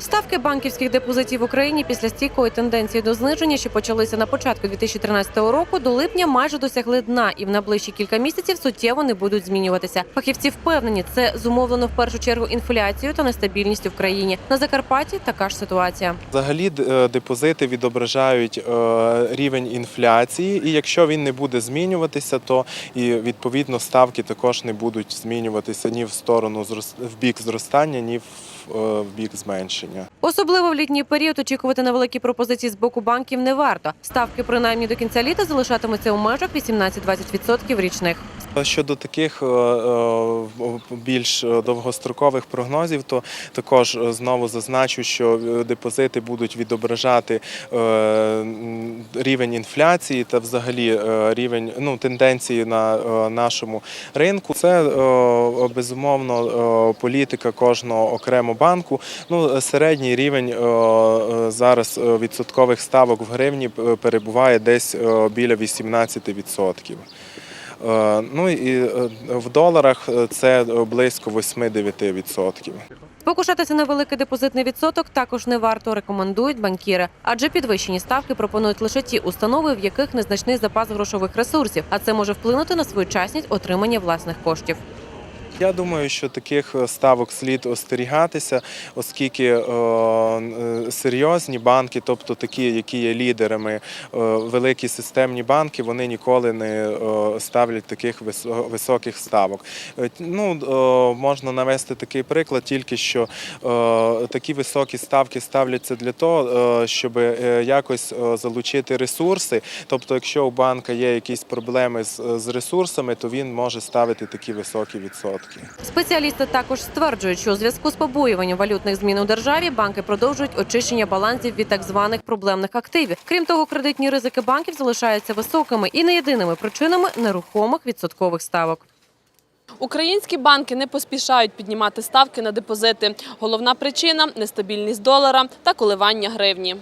Ставки банківських депозитів в Україні після стійкої тенденції до зниження, що почалися на початку 2013 року, до липня майже досягли дна, і в найближчі кілька місяців суттєво не будуть змінюватися. Фахівці впевнені, це зумовлено в першу чергу інфляцією та нестабільністю в країні. На Закарпатті така ж ситуація. Взагалі е, депозити відображають е, рівень інфляції, і якщо він не буде змінюватися, то і відповідно ставки також не будуть змінюватися ні в сторону в бік зростання, ні в, е, бік зменшення. Особливо в літній період очікувати на великі пропозиції з боку банків не варто. Ставки принаймні до кінця літа залишатимуться у межах 18-20% річних. Щодо таких е, е, більш довгострокових прогнозів, то також е, знову зазначу, що е, депозити будуть відображати е, рівень інфляції та взагалі е, рівень ну, тенденції на е, нашому ринку. Це е, безумовно е, політика кожного окремо банку. Ну, середній рівень е, е, зараз е, відсоткових ставок в гривні е, перебуває десь е, біля 18%. Е, Ну і е, в доларах е, це близько 8-9%. Покушатися на великий депозитний відсоток також не варто, рекомендують банкіри, адже підвищені ставки пропонують лише ті установи, в яких незначний запас грошових ресурсів, а це може вплинути на своєчасність отримання власних коштів. Я думаю, що таких е, ставок слід остерігатися, оскільки е, е, серйозні банки, тобто такі, які є лідерами, великі системні банки, вони ніколи не ставлять таких високих ставок. Ну, можна навести такий приклад, тільки що такі високі ставки ставляться для того, щоб якось залучити ресурси. Тобто, якщо у банка є якісь проблеми з ресурсами, то він може ставити такі високі відсотки. Спеціалісти також стверджують, що у зв'язку з побоюванням валютних змін у державі банки продовжують очищення балансів від так званих проблемних активів. Крім того, кредитні ризики банків залишаються високими і не єдиними причинами нерухомих відсоткових ставок. Українські банки не поспішають піднімати ставки на депозити. Головна причина нестабільність долара та коливання гривні.